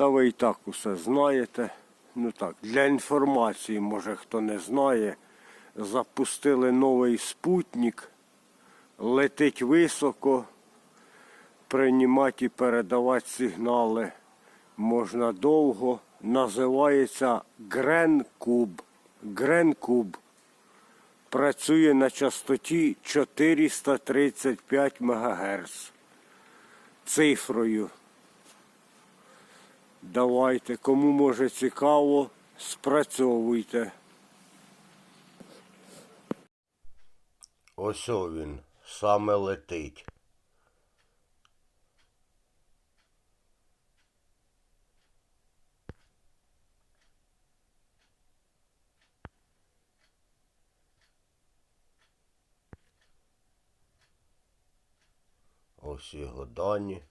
Та ви і так усе знаєте. Ну так, для інформації, може хто не знає, запустили новий спутник, летить високо, приймати і передавати сигнали можна довго. Називається Гренкуб. Гренкуб працює на частоті 435 МГц. Цифрою. Давайте, кому може цікаво, спрацьовуйте. Ось він саме летить. Ось його дані.